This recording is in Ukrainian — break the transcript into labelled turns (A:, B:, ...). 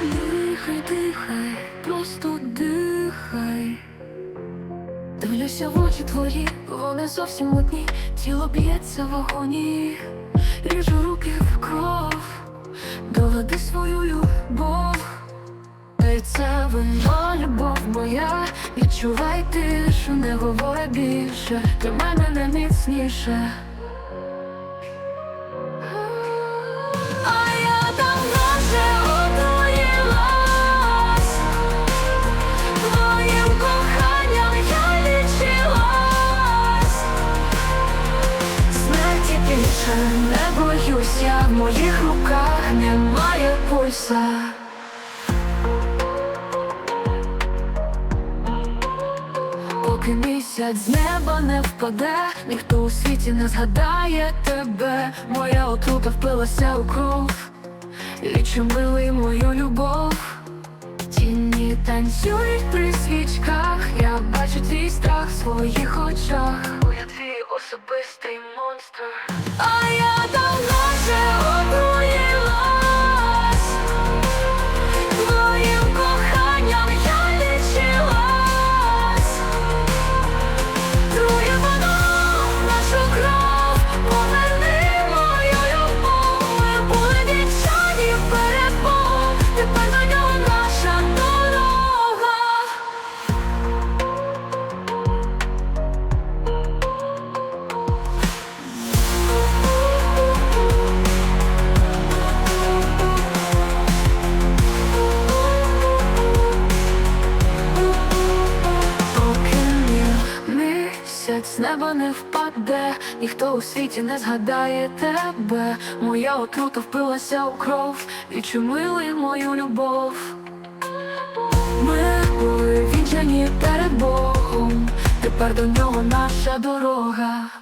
A: Дихай, дихай, просто дихай. Дивлюся в очі твої, вони зовсім одні, тіло б'ється в агонії, ріжу руки в кров, доведи свою любов. Та це вина, любов моя, відчувай тишу, не говори більше, для мене не міцніше. Більше не боюсь, я в моїх руках немає пульса Поки місяць з неба не впаде, ніхто у світі не згадає тебе. Моя отрута впилася у кров, лічи милий мою любов. Тіні танцюють при свічках, я бачу твій страх в своїх очах. Бо я твій особистий monster. Oh, yeah. Місяць з неба не впаде, ніхто у світі не згадає тебе. Моя отрута впилася у кров, відчумили мою любов. Ми були вінчані перед Богом, тепер до нього наша дорога.